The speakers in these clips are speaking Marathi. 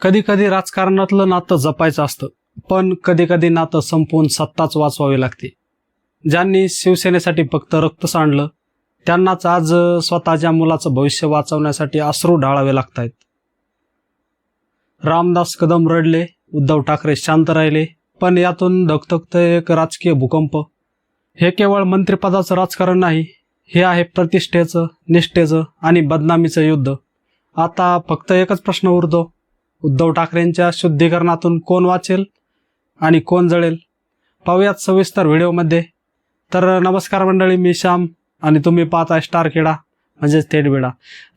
कधी कधी राजकारणातलं नातं जपायचं असतं पण कधी कधी नातं संपवून सत्ताच वाचवावी लागते. ज्यांनी शिवसेनेसाठी फक्त रक्त सांडलं त्यांनाच आज स्वतःच्या मुलाचं भविष्य वाचवण्यासाठी अश्रू ढाळावे लागत आहेत रामदास कदम रडले उद्धव ठाकरे शांत राहिले पण यातून धकधकतं एक राजकीय भूकंप. हे केवळ मंत्रिपदाचं राजकारण नाही हे आहे प्रतिष्ठेचं निष्ठेचं आणि बदनामीचं युद्ध. आता फक्त एकच प्रश्न उरतो उद्धव ठाकरेंच्या शुद्धीकरणातून कोण वाचेल आणि कोण जळेल? पाहूयात सविस्तर व्हिडिओमध्ये. तर नमस्कार मंडळी मी श्याम आणि तुम्ही पाहताय स्टार खेडा म्हणजेच थेट बेडा.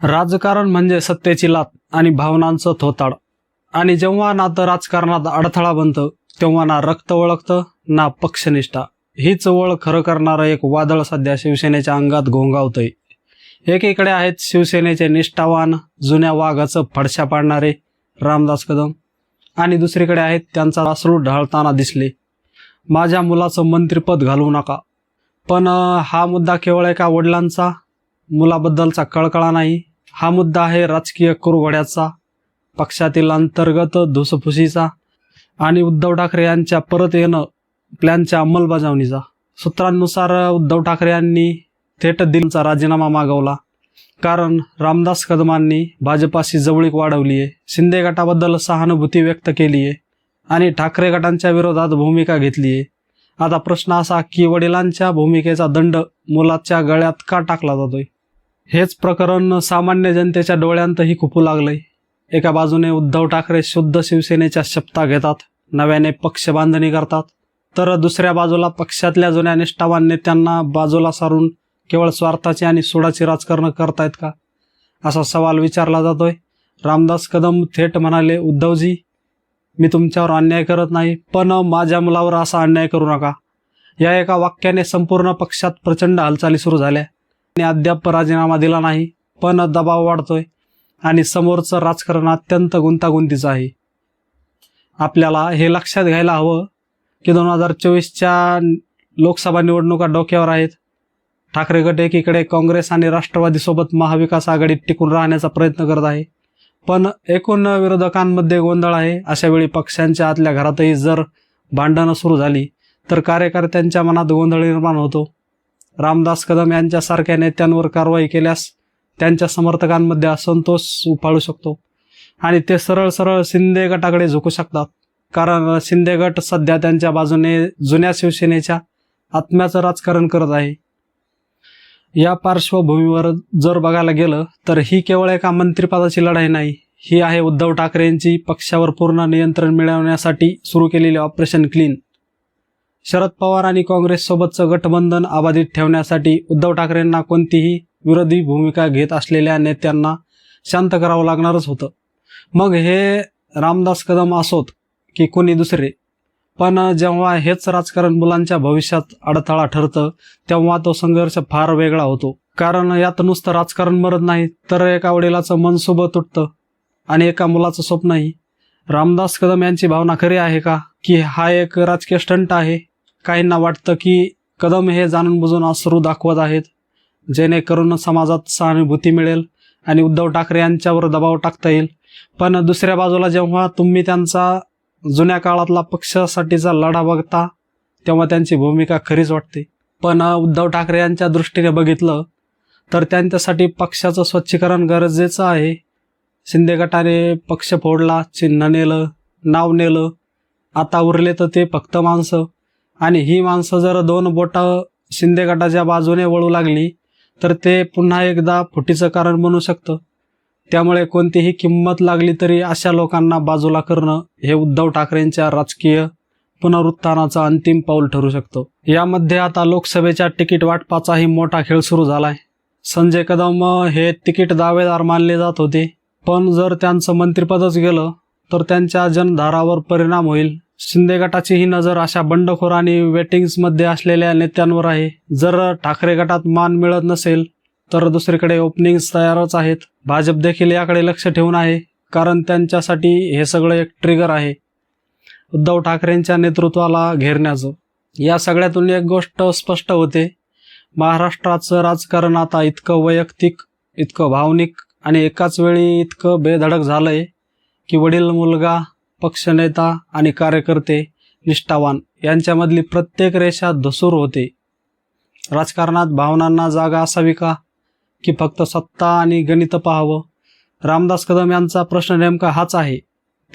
राजकारण म्हणजे सत्तेची लात आणि भावनांचं थोताड. आणि जेव्हा ना तर राजकारणात अडथळा बनतं तेव्हा ना रक्त ओळखतं ना पक्षनिष्ठा. हीच ओळ खरं करणारं एक वादळ सध्या शिवसेनेच्या अंगात घोंगावतंय. एकीकडे आहेत शिवसेनेचे निष्ठावान जुन्या वाघाचं फडशा पाडणारे रामदास कदम. आणि दुसरीकडे आहेत त्यांचा अश्रू ढाळताना दिसले. माझ्या मुलाचं मंत्रिपद घालवू नका. पण हा मुद्दा केवळ एका वडिलांचा मुलाबद्दलचा कळकळा नाही. हा मुद्दा आहे राजकीय कुरघोड्याचा पक्षातील अंतर्गत धुसफुसीचा आणि उद्धव ठाकरे यांच्या परत येणं प्लॅनच्या अंमलबजावणीचा. सूत्रांनुसार उद्धव ठाकरे यांनी थेट दिलचा राजीनामा मागवला. कारण रामदास कदमांनी भाजपाशी जवळीक वाढवली आहे शिंदे गटाबद्दल सहानुभूती व्यक्त केली आहे आणि ठाकरे गटांच्या विरोधात भूमिका घेतली आहे आता प्रश्न असा की वडिलांच्या भूमिकेचा दंड मुलाच्या गळ्यात का टाकला जातोय? हेच प्रकरण सामान्य जनतेच्या डोळ्यांतही खुपू लागलंय. एका बाजूने उद्धव ठाकरे शुद्ध शिवसेनेच्या शपथा घेतात नव्याने पक्ष बांधणी करतात तर दुसऱ्या बाजूला पक्षातल्या जुन्या निष्ठावान नेत्यांना बाजूला सारून केवळ स्वार्थाची आणि सोडाचे राजकारण करतायत का? असा सवाल विचारला जातोय. रामदास कदम थेट म्हणाले उद्धवजी मी तुमच्यावर अन्याय करत नाही पण माझ्या मुलावर असा अन्याय करू नका. या एका वाक्याने संपूर्ण पक्षात प्रचंड हालचाली सुरू झाल्या. आणि अद्याप राजीनामा दिला नाही पण दबाव वाढतोय आणि समोरचं राजकारण अत्यंत गुंतागुंतीचं आहे. आपल्याला हे लक्षात घ्यायला हवं की दोन हजार चोवीसच्या लोकसभा निवडणुका डोक्यावर आहेत. ठाकरे गट एकीकडे काँग्रेस आणि राष्ट्रवादीसोबत महाविकास आघाडीत टिकून राहण्याचा प्रयत्न करत आहे. पण एकूण विरोधकांमध्ये गोंधळ आहे. अशा वेळी पक्षांच्या आतल्या घरातही जर भांडणं सुरू झाली तर कार्यकर्त्यांच्या मनात गोंधळ निर्माण होतो. रामदास कदम यांच्यासारख्या नेत्यांवर कारवाई केल्यास त्यांच्या समर्थकांमध्ये असंतोष उफाळू शकतो. आणि ते सरळ सरळ शिंदे गटाकडे झुकू शकतात. कारण शिंदे गट सध्या त्यांच्या बाजूने जुन्या शिवसेनेच्या आत्म्याचं राजकारण करत आहे. या पार्श्वभूमीवर जर बघायला गेलं तर ही केवळ एका मंत्रिपदाची लढाई नाही ही आहे उद्धव ठाकरेंची पक्षावर पूर्ण नियंत्रण मिळवण्यासाठी सुरू केलेली ऑपरेशन क्लीन. शरद पवार आणि काँग्रेससोबतचं गठबंधन अबाधित ठेवण्यासाठी उद्धव ठाकरेंना कोणतीही विरोधी भूमिका घेत असलेल्या नेत्यांना शांत करावं लागणारच होतं. मग हे रामदास कदम असोत की कोणी दुसरे? पण जेव्हा हेच राजकारण मुलांच्या भविष्यात अडथळा ठरतं तेव्हा तो संघर्ष फार वेगळा होतो. कारण यात नुसतं राजकारण मरत नाही तर एका वडिलाचं मनसुब तुटतं आणि एका मुलाचं स्वप्नही रामदास कदम यांची भावना खरी आहे का? की हा एक राजकीय स्टंट आहे. काहींना वाटतं की कदम हे जाणून बुजून अश्रू दाखवत आहेत जेणेकरून समाजात सहानुभूती मिळेल आणि उद्धव ठाकरे यांच्यावर दबाव टाकता येईल. पण दुसऱ्या बाजूला जेव्हा तुम्ही त्यांचा जुन्या काळातला पक्षासाठीचा लढा बघता तेव्हा त्यांची भूमिका खरीच वाटते. पण उद्धव ठाकरे यांच्या दृष्टीने बघितलं तर त्यांच्यासाठी पक्षाचं स्वच्छीकरण गरजेचं आहे. शिंदे गटाने पक्ष फोडला चिन्ह नेलं नाव नेलं. आता उरले तर ते फक्त माणसं. आणि ही माणसं जर दोन बोटं शिंदे गटाच्या बाजूने वळू लागली तर ते पुन्हा एकदा फुटीचं कारण बनू शकतं. त्यामुळे कोणतीही किंमत लागली तरी अशा लोकांना बाजूला करणं हे उद्धव ठाकरेंच्या राजकीय पुनरुत्थानाचं अंतिम पाऊल ठरू शकतं. यामध्ये आता लोकसभेच्या तिकीट वाटपाचाही मोठा खेळ सुरू झालाय. संजय कदम हे तिकीट दावेदार मानले जात होते. पण जर त्यांचं मंत्रिपदच गेलं तर त्यांच्या जनधारावर परिणाम होईल. शिंदे गटाची ही नजर अशा बंडखोर आणि वेटिंग्समध्ये असलेल्या नेत्यांवर आहे. जर ठाकरे गटात मान मिळत नसेल तर दुसरीकडे ओपनिंग्स तयारच आहेत. भाजप देखील याकडे लक्ष ठेवून आहे कारण त्यांच्यासाठी हे सगळं एक ट्रिगर आहे. उद्धव ठाकरेंच्या नेतृत्वाला घेरण्याचं. या सगळ्यातून एक गोष्ट स्पष्ट होते. महाराष्ट्राचं राजकारण आता इतकं वैयक्तिक इतकं भावनिक आणि एकाच वेळी इतकं बेधडक झालं आहे की वडील मुलगा पक्षनेता आणि कार्यकर्ते निष्ठावान यांच्यामधली प्रत्येक रेषा धसूर होते. राजकारणात भावनांना जागा असावी का? की फक्त सत्ता आणि गणित पाहावं? रामदास कदम यांचा प्रश्न नेमका हाच आहे.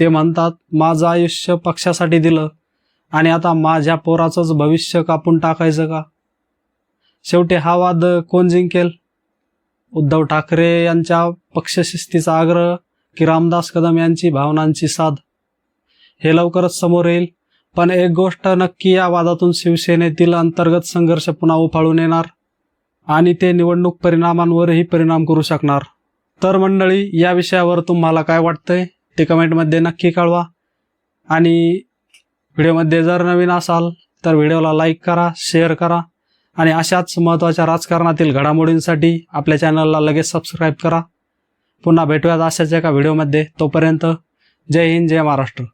ते म्हणतात माझं आयुष्य पक्षासाठी दिलं आणि आता माझ्या पोराचंच भविष्य कापून टाकायचं का? शेवटी हा वाद कोण जिंकेल? उद्धव ठाकरे यांच्या पक्षशिस्तीचा आग्रह की रामदास कदम यांची भावनांची साध. हे लवकरच समोर येईल. पण एक गोष्ट नक्की या वादातून शिवसेनेतील अंतर्गत संघर्ष पुन्हा उफाळून येणार. आणि ते निवडणूक परिणामांवरही परिणाम करू शकणार. तर मंडळी या विषयावर तुम्हाला काय वाटतंय ते कमेंटमध्ये नक्की कळवा. आणि व्हिडिओमध्ये जर नवीन असाल तर व्हिडिओला लाईक करा शेअर करा. आणि अशाच महत्त्वाच्या राजकारणातील घडामोडींसाठी आपल्या चॅनलला लगेच सबस्क्राईब करा. पुन्हा भेटूयात अशाच एका व्हिडिओमध्ये. तोपर्यंत जय हिंद जय महाराष्ट्र.